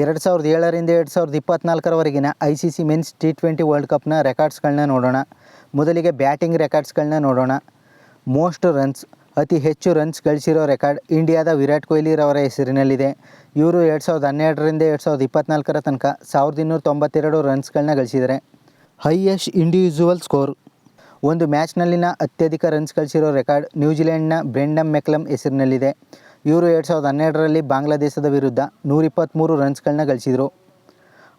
ಎರಡು ಸಾವಿರದ ಏಳರಿಂದ ಎರಡು ಸಾವಿರದ ಇಪ್ಪತ್ನಾಲ್ಕರವರೆಗಿನ I C C men's T twenty World ಕಪ್ನ ರೆಕಾರ್ಡ್ಸ್ಗಳನ್ನ ನೋಡೋಣ. ಮೊದಲಿಗೆ ಬ್ಯಾಟಿಂಗ್ ರೆಕಾರ್ಡ್ಸ್ಗಳನ್ನ ನೋಡೋಣ. ಮೋಸ್ಟ್ ರನ್ಸ್, ಅತಿ ಹೆಚ್ಚು ರನ್ಸ್ ಗಳಿಸಿರೋ ರೆಕಾರ್ಡ್ ಇಂಡಿಯಾದ ವಿರಾಟ್ ಕೊಹ್ಲಿರವರ ಹೆಸರಿನಲ್ಲಿದೆ. ಇವರು ಎರಡು ಸಾವಿರದ ಹನ್ನೆರಡರಿಂದ ಎರಡು ಸಾವಿರದ ಇಪ್ಪತ್ನಾಲ್ಕರ ತನಕ ಸಾವಿರದ ಇನ್ನೂರ ತೊಂಬತ್ತೆರಡು ರನ್ಸ್ಗಳನ್ನ ಗಳಿಸಿದ್ದಾರೆ. Highest individual score. ಒಂದು ಮ್ಯಾಚ್ನಲ್ಲಿನ ಅತ್ಯಧಿಕ ರನ್ಸ್ ಗಳಿಸಿರೋ ರೆಕಾರ್ಡ್ ನ್ಯೂಜಿಲೆಂಡ್ನ ಬ್ರೆಂಡಮ್ ಮೆಕ್ಲಮ್ ಹೆಸರಿನಲ್ಲಿದೆ. ಇವರು ಎರಡು ಸಾವಿರದ ಹನ್ನೆರಡರಲ್ಲಿ ಬಾಂಗ್ಲಾದೇಶದ ವಿರುದ್ಧ ನೂರಿಪ್ಪತ್ತ್ಮೂರು ರನ್ಸ್ಗಳನ್ನ ಗಳಿಸಿದರು.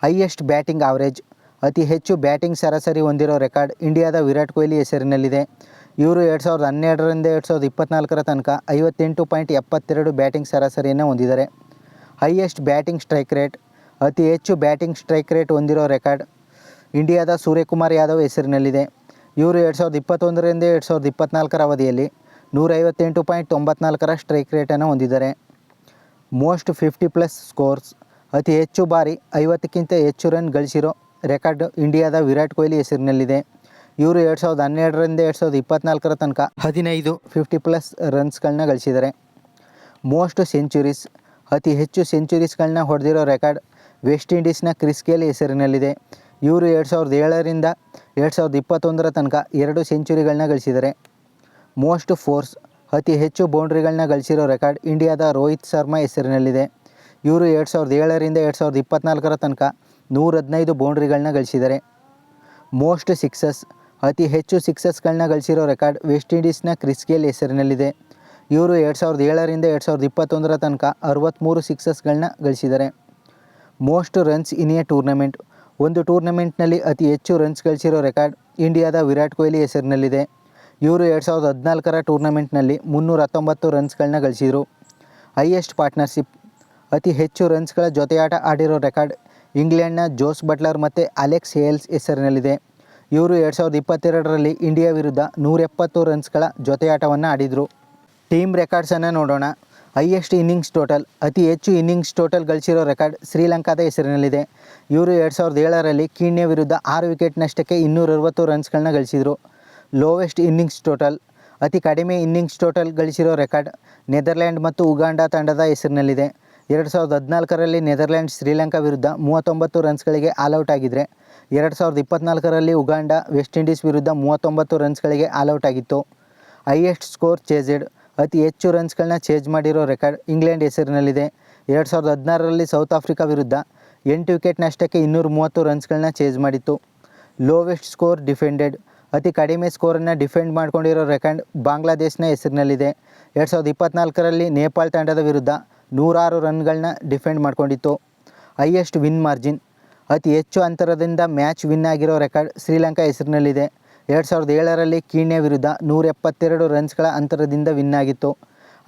ಹೈಯೆಸ್ಟ್ ಬ್ಯಾಟಿಂಗ್ ಆವರೇಜ್, ಅತಿ ಹೆಚ್ಚು ಬ್ಯಾಟಿಂಗ್ ಸರಾಸರಿ ಹೊಂದಿರೋ ರೆಕಾರ್ಡ್ ಇಂಡಿಯಾದ ವಿರಾಟ್ ಕೊಹ್ಲಿ ಹೆಸರಿನಲ್ಲಿದೆ. ಇವರು ಎರಡು ಸಾವಿರದ ಹನ್ನೆರಡರಿಂದ ಎರಡು ಸಾವಿರದ ಇಪ್ಪತ್ನಾಲ್ಕರ ತನಕ ಐವತ್ತೆಂಟು ಪಾಯಿಂಟ್ ಎಪ್ಪತ್ತೆರಡು ಬ್ಯಾಟಿಂಗ್ ಸರಾಸರಿಯನ್ನು ಹೊಂದಿದ್ದಾರೆ. ಹೈಯೆಸ್ಟ್ ಬ್ಯಾಟಿಂಗ್ ಸ್ಟ್ರೈಕ್ ರೇಟ್, ಅತಿ ಹೆಚ್ಚು ಬ್ಯಾಟಿಂಗ್ ಸ್ಟ್ರೈಕ್ ರೇಟ್ ಹೊಂದಿರೋ ರೆಕಾರ್ಡ್ ಇಂಡಿಯಾದ ಸೂರ್ಯಕುಮಾರ್ ಯಾದವ್ ಹೆಸರಿನಲ್ಲಿದೆ. ಇವರು ಎರಡು ಸಾವಿರದ ಇಪ್ಪತ್ತೊಂದರಿಂದ ಎರಡು ಸಾವಿರದ ಇಪ್ಪತ್ನಾಲ್ಕರ ಅವಧಿಯಲ್ಲಿ ನೂರೈವತ್ತೆಂಟು ಪಾಯಿಂಟ್ ತೊಂಬತ್ನಾಲ್ಕರ ಸ್ಟ್ರೈಕ್ ರೇಟನ್ನು ಹೊಂದಿದ್ದಾರೆ. Most fifty plus scores. ಅತಿ ಹೆಚ್ಚು ಬಾರಿ ಐವತ್ತಕ್ಕಿಂತ ಹೆಚ್ಚು ರನ್ ಗಳಿಸಿರೋ ರೆಕಾರ್ಡ್ ಇಂಡಿಯಾದ ವಿರಾಟ್ ಕೊಹ್ಲಿ ಹೆಸರಿನಲ್ಲಿದೆ. ಇವರು ಎರಡು ಸಾವಿರದ ಹನ್ನೆರಡರಿಂದ ಎರಡು ಸಾವಿರದ ಇಪ್ಪತ್ನಾಲ್ಕರ ತನಕ ಹದಿನೈದು ಫಿಫ್ಟಿ ಪ್ಲಸ್ ರನ್ಸ್ಗಳನ್ನ ಗಳಿಸಿದ್ದಾರೆ. Most centuries. ಅತಿ ಹೆಚ್ಚು ಸೆಂಚುರೀಸ್ಗಳನ್ನ ಹೊಡೆದಿರೋ ರೆಕಾರ್ಡ್ ವೆಸ್ಟ್ ಇಂಡೀಸ್ನ ಕ್ರಿಸ್ ಗೇಲ್ ಹೆಸರಿನಲ್ಲಿದೆ. ಇವರು ಎರಡು ಸಾವಿರದ ಏಳರಿಂದ ಎರಡು ಸಾವಿರದ ಇಪ್ಪತ್ತೊಂದರ ತನಕ ಎರಡು ಸೆಂಚುರಿಗಳನ್ನ ಗಳಿಸಿದ್ದಾರೆ. ಮೋಸ್ಟ್ ಫೋರ್ಸ್, ಅತಿ ಹೆಚ್ಚು ಬೌಂಡ್ರಿಗಳನ್ನ ಗಳಿಸಿರೋ ರೆಕಾರ್ಡ್ ಇಂಡಿಯಾದ ರೋಹಿತ್ ಶರ್ಮಾ ಹೆಸರಿನಲ್ಲಿದೆ. ಇವರು ಎರಡು ಸಾವಿರದ ಏಳರಿಂದ ಎರಡು ಸಾವಿರದ ಇಪ್ಪತ್ನಾಲ್ಕರ ತನಕ ನೂರ ಹದಿನೈದು ಬೌಂಡ್ರಿಗಳನ್ನ ಗಳಿಸಿದ್ದಾರೆ. ಮೋಸ್ಟ್ ಸಿಕ್ಸಸ್, ಅತಿ ಹೆಚ್ಚು ಸಿಕ್ಸಸ್ಗಳನ್ನ ಗಳಿಸಿರೋ ರೆಕಾರ್ಡ್ ವೆಸ್ಟ್ ಇಂಡೀಸ್ನ ಕ್ರಿಸ್ ಗೇಲ್ ಹೆಸರಿನಲ್ಲಿದೆ. ಇವರು ಎರಡು ಸಾವಿರದ ಏಳರಿಂದ ಎರಡು ಸಾವಿರದ ಇಪ್ಪತ್ತೊಂದರ ತನಕ ಅರವತ್ತ್ಮೂರು ಸಿಕ್ಸಸ್ಗಳನ್ನ ಗಳಿಸಿದ್ದಾರೆ. Most runs in a tournament, ಒಂದು ಟೂರ್ನಮೆಂಟ್ನಲ್ಲಿ ಅತಿ ಹೆಚ್ಚು ರನ್ಸ್ ಗಳಿಸಿರೋ ರೆಕಾರ್ಡ್ ಇಂಡಿಯಾದ ವಿರಾಟ್ ಕೊಹ್ಲಿ ಹೆಸರಿನಲ್ಲಿದೆ. ಇವರು ಎರಡು ಸಾವಿರದ ಹದಿನಾಲ್ಕರ ಟೂರ್ನಮೆಂಟ್ನಲ್ಲಿ ಮುನ್ನೂರ ಹತ್ತೊಂಬತ್ತು ರನ್ಸ್ಗಳನ್ನ ಗಳಿಸಿದರು. ಹೈಯೆಸ್ಟ್ ಪಾರ್ಟ್ನರ್ಶಿಪ್, ಅತಿ ಹೆಚ್ಚು ರನ್ಸ್ಗಳ ಜೊತೆಯಾಟ ಆಡಿರೋ ರೆಕಾರ್ಡ್ ಇಂಗ್ಲೆಂಡ್ನ ಜೋಸ್ ಬಟ್ಲರ್ ಮತ್ತು ಅಲೆಕ್ಸ್ ಹೇಲ್ಸ್ ಹೆಸರಿನಲ್ಲಿದೆ. ಇವರು ಎರಡು ಸಾವಿರದ ಇಪ್ಪತ್ತೆರಡರಲ್ಲಿ ಇಂಡಿಯಾ ವಿರುದ್ಧ ನೂರೆಪ್ಪತ್ತು ರನ್ಸ್ಗಳ ಜೊತೆಯಾಟವನ್ನು ಆಡಿದರು. ಟೀಮ್ ರೆಕಾರ್ಡ್ಸನ್ನು ನೋಡೋಣ. ಹೈಯೆಸ್ಟ್ ಇನ್ನಿಂಗ್ಸ್ ಟೋಟಲ್, ಅತಿ ಹೆಚ್ಚು ಇನ್ನಿಂಗ್ಸ್ ಟೋಟಲ್ ಗಳಿಸಿರೋ ರೆಕಾರ್ಡ್ ಶ್ರೀಲಂಕಾದ ಹೆಸರಿನಲ್ಲಿದೆ. ಇವರು ಎರಡು ಸಾವಿರದ ಏಳರಲ್ಲಿ ಕೀಣ್ಯ ವಿರುದ್ಧ ಆರು ವಿಕೆಟ್ನಷ್ಟಕ್ಕೆ ಇನ್ನೂರ ಅರವತ್ತು ರನ್ಸ್ಗಳನ್ನ ಗಳಿಸಿದರು. Lowest innings total. ಅತಿ ಕಡಿಮೆ ಇನ್ನಿಂಗ್ಸ್ ಟೋಟಲ್ ಗಳಿಸಿರೋ ರೆಕಾರ್ಡ್ ನೆದರ್ಲ್ಯಾಂಡ್ ಮತ್ತು ಉಗಾಂಡ ತಂಡದ ಹೆಸರಿನಲ್ಲಿದೆ. ಎರಡು ಸಾವಿರದ ಹದಿನಾಲ್ಕರಲ್ಲಿ ನೆದರ್ಲ್ಯಾಂಡ್ ಶ್ರೀಲಂಕಾ ವಿರುದ್ಧ ಮೂವತ್ತೊಂಬತ್ತು ರನ್ಸ್ಗಳಿಗೆ ಆಲ್ಔಟ್ ಆಗಿದ್ದರೆ ಎರಡು ಸಾವಿರದ ಇಪ್ಪತ್ನಾಲ್ಕರಲ್ಲಿ ಉಗಾಂಡ ವೆಸ್ಟ್ ಇಂಡೀಸ್ ವಿರುದ್ಧ ಮೂವತ್ತೊಂಬತ್ತು ರನ್ಸ್ಗಳಿಗೆ ಆಲ್ಔಟ್ ಆಗಿತ್ತು. ಹೈಯೆಸ್ಟ್ ಸ್ಕೋರ್ ಚೇಜೆಡ್ ಅತಿ ಹೆಚ್ಚು ರನ್ಸ್ಗಳನ್ನ ಚೇಜ್ ಮಾಡಿರೋ ರೆಕಾರ್ಡ್ ಇಂಗ್ಲೆಂಡ್ ಹೆಸರಿನಲ್ಲಿದೆ. ಎರಡು ಸಾವಿರದ ಹದಿನಾರರಲ್ಲಿ ಸೌತ್ ಆಫ್ರಿಕಾ ವಿರುದ್ಧ ಎಂಟು ವಿಕೆಟ್ ನಷ್ಟಕ್ಕೆ ಇನ್ನೂರ ಮೂವತ್ತು ರನ್ಸ್ಗಳನ್ನ ಚೇಜ್ ಮಾಡಿತ್ತು. ಲೋವೆಸ್ಟ್ ಸ್ಕೋರ್ ಡಿಫೆಂಡೆಡ್ ಅತಿ ಕಡಿಮೆ ಸ್ಕೋರನ್ನು ಡಿಫೆಂಡ್ ಮಾಡಿಕೊಂಡಿರೋ ರೆಕಾರ್ಡ್ ಬಾಂಗ್ಲಾದೇಶನ ಹೆಸರಿನಲ್ಲಿದೆ. ಎರಡು ಸಾವಿರದ ಇಪ್ಪತ್ನಾಲ್ಕರಲ್ಲಿ ನೇಪಾಳ ತಂಡದ ವಿರುದ್ಧ ನೂರಾರು ರನ್ಗಳನ್ನ ಡಿಫೆಂಡ್ ಮಾಡ್ಕೊಂಡಿತ್ತು. Highest win margin. ಅತಿ ಹೆಚ್ಚು ಅಂತರದಿಂದ ಮ್ಯಾಚ್ ವಿನ್ ಆಗಿರೋ ರೆಕಾರ್ಡ್ ಶ್ರೀಲಂಕಾ ಹೆಸರಿನಲ್ಲಿದೆ. ಎರಡು ಸಾವಿರದ ಏಳರಲ್ಲಿ ಕೀಣ್ಯ ವಿರುದ್ಧ ನೂರ ಎಪ್ಪತ್ತೆರಡು ರನ್ಸ್ಗಳ ಅಂತರದಿಂದ ವಿನ್ ಆಗಿತ್ತು.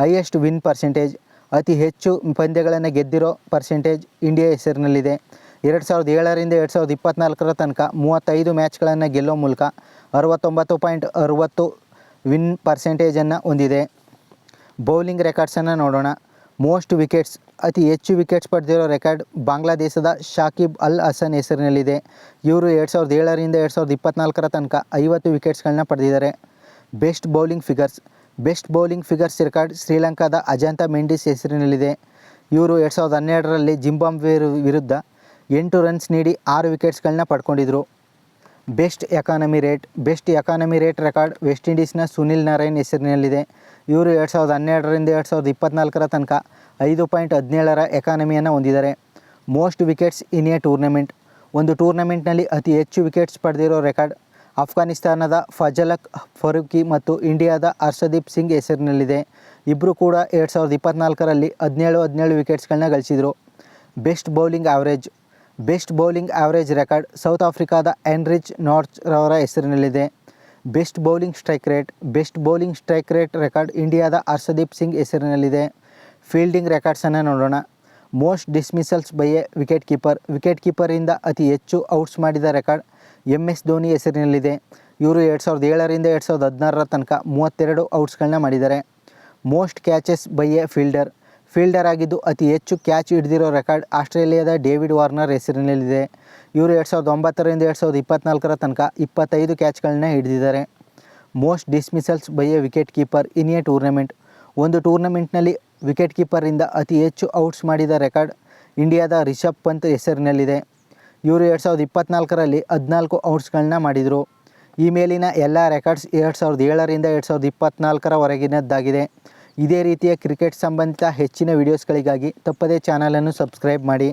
Highest win percentage. ಅತಿ ಹೆಚ್ಚು ಪಂದ್ಯಗಳನ್ನು ಗೆದ್ದಿರೋ ಪರ್ಸೆಂಟೇಜ್ ಇಂಡಿಯಾ ಹೆಸರಿನಲ್ಲಿದೆ. ಎರಡು ಸಾವಿರದ ಏಳರಿಂದ ಎರಡು ಸಾವಿರದ ಇಪ್ಪತ್ನಾಲ್ಕರ ತನಕ ಮೂವತ್ತೈದು ಮ್ಯಾಚ್ಗಳನ್ನು ಗೆಲ್ಲೋ ಮೂಲಕ ಅರವತ್ತೊಂಬತ್ತು ಪಾಯಿಂಟ್ ಅರುವತ್ತು ವಿನ್ ಪರ್ಸೆಂಟೇಜನ್ನು ಹೊಂದಿದೆ. ಬೌಲಿಂಗ್ ರೆಕಾರ್ಡ್ಸನ್ನು ನೋಡೋಣ. ಮೋಸ್ಟ್ ವಿಕೆಟ್ಸ್ ಅತಿ ಹೆಚ್ಚು ವಿಕೆಟ್ಸ್ ಪಡೆದಿರೋ ರೆಕಾರ್ಡ್ ಬಾಂಗ್ಲಾದೇಶದ ಶಾಕಿಬ್ ಅಲ್ ಹಸನ್ ಹೆಸರಿನಲ್ಲಿದೆ. ಇವರು ಎರಡು ಸಾವಿರದ ಏಳರಿಂದ ಎರಡು ಸಾವಿರದ ಇಪ್ಪತ್ನಾಲ್ಕರ ತನಕ ಐವತ್ತು ವಿಕೆಟ್ಸ್ಗಳನ್ನ ಪಡೆದಿದ್ದಾರೆ. Best bowling figures best bowling figures record ಶ್ರೀಲಂಕಾದ ಅಜಂತಾ ಮೆಂಡಿಸ್ ಹೆಸರಿನಲ್ಲಿದೆ. ಇವರು ಎರಡು ಸಾವಿರದ ಹನ್ನೆರಡರಲ್ಲಿ ಜಿಂಬಾಬ್ವೆ ವಿರುದ್ಧ ಎಂಟು ರನ್ಸ್ ನೀಡಿ ಆರು ವಿಕೆಟ್ಸ್ಗಳನ್ನ ಪಡ್ಕೊಂಡಿದ್ರು. Best economy rate, best economy rate record, West ಇಂಡೀಸ್ನ Sunil Narayan ಹೆಸರಿನಲ್ಲಿದೆ. ಇವರು ಎರಡು ಸಾವಿರದ ಹನ್ನೆರಡರಿಂದ ಎರಡು ಸಾವಿರದ ಇಪ್ಪತ್ನಾಲ್ಕರ ತನಕ ಐದು ಪಾಯಿಂಟ್ ಹದಿನೇಳರ ಎಕಾನಮಿಯನ್ನು ಹೊಂದಿದ್ದಾರೆ. Most wickets in a tournament. ಒಂದು ಟೂರ್ನಮೆಂಟ್ನಲ್ಲಿ ಅತಿ ಹೆಚ್ಚು ವಿಕೆಟ್ಸ್ ಪಡೆದಿರೋ ರೆಕಾರ್ಡ್ ಅಫ್ಘಾನಿಸ್ತಾನದ ಫಜಲಕ್ ಫರೂಕಿ ಮತ್ತು ಇಂಡಿಯಾದ ಹರ್ಷದೀಪ್ ಸಿಂಗ್ ಹೆಸರಿನಲ್ಲಿದೆ. ಇಬ್ಬರು ಕೂಡ ಎರಡು ಸಾವಿರದ ಇಪ್ಪತ್ನಾಲ್ಕರಲ್ಲಿ ಹದಿನೇಳು ಹದಿನೇಳು ವಿಕೆಟ್ಸ್ಗಳನ್ನ ಗಳಿಸಿದರು. Best bowling average best bowling average record South ಆಫ್ರಿಕಾದ ಎನ್ರಿಚ್ ನಾರ್ಚ್ ರವರ ಹೆಸರಿನಲ್ಲಿದೆ. Best bowling strike rate, best bowling strike rate record ಇಂಡಿಯಾದ ಹರ್ಷದೀಪ್ ಸಿಂಗ್ ಹೆಸರಿನಲ್ಲಿದೆ. ಫೀಲ್ಡಿಂಗ್ ರೆಕಾರ್ಡ್ಸನ್ನು ನೋಡೋಣ. Most dismissals by a wicket keeper. Wicket ಕೀಪರಿಂದ ಅತಿ ಹೆಚ್ಚು ಔಟ್ಸ್ ಮಾಡಿದ ರೆಕಾರ್ಡ್ ಎಂ ಎಸ್ ಧೋನಿ ಹೆಸರಿನಲ್ಲಿದೆ. ಇವರು ಎರಡು ಸಾವಿರದ ಏಳರಿಂದ ಎರಡು ಸಾವಿರದ ಹದಿನಾರರ ತನಕ ಮೂವತ್ತೆರಡು ಔಟ್ಸ್ಗಳನ್ನ ಮಾಡಿದ್ದಾರೆ. Most catches by a fielder. Fielder ಆಗಿದ್ದು ಅತಿ ಹೆಚ್ಚು ಕ್ಯಾಚ್ ಹಿಡಿದಿರೋ ರೆಕಾರ್ಡ್ ಆಸ್ಟ್ರೇಲಿಯಾದ ಡೇವಿಡ್ ವಾರ್ನರ್ ಹೆಸರಿನಲ್ಲಿದೆ. ಇವರು ಎರಡು ಸಾವಿರದ ಒಂಬತ್ತರಿಂದ ಎರಡು ಸಾವಿರದ ಇಪ್ಪತ್ತ್ನಾಲ್ಕರ ತನಕ ಇಪ್ಪತ್ತೈದು ಕ್ಯಾಚ್ಗಳನ್ನ ಹಿಡಿದಿದ್ದಾರೆ. Most dismissals by a wicket keeper in a tournament. ಒಂದು ಟೂರ್ನಮೆಂಟ್ನಲ್ಲಿ ವಿಕೆಟ್ ಕೀಪರಿಂದ ಅತಿ ಹೆಚ್ಚು ಔಟ್ಸ್ ಮಾಡಿದ ರೆಕಾರ್ಡ್ ಇಂಡಿಯಾದ ರಿಷಬ್ ಪಂತ್ ಹೆಸರಿನಲ್ಲಿದೆ. ಇವರು ಎರಡು ಸಾವಿರದ ಇಪ್ಪತ್ತ್ನಾಲ್ಕರಲ್ಲಿ ಹದಿನಾಲ್ಕು ಔಟ್ಸ್ಗಳನ್ನ ಮಾಡಿದರು. ಈ ಮೇಲಿನ ಎಲ್ಲ ರೆಕಾರ್ಡ್ಸ್ ಎರಡು ಸಾವಿರದ ಏಳರಿಂದ ಎರಡು ಸಾವಿರದ ಇಪ್ಪತ್ತ್ನಾಲ್ಕರವರೆಗಿನದ್ದಾಗಿದೆ ಇದೇ ರೀತಿಯ ಕ್ರಿಕೆಟ್ ಸಂಬಂಧಿತ ಹೆಚ್ಚಿನ ವಿಡಿಯೋಸ್ಗಳಿಗಾಗಿ ತಪ್ಪದೇ ಚಾನಲನ್ನು ಸಬ್ಸ್ಕ್ರೈಬ್ ಮಾಡಿ.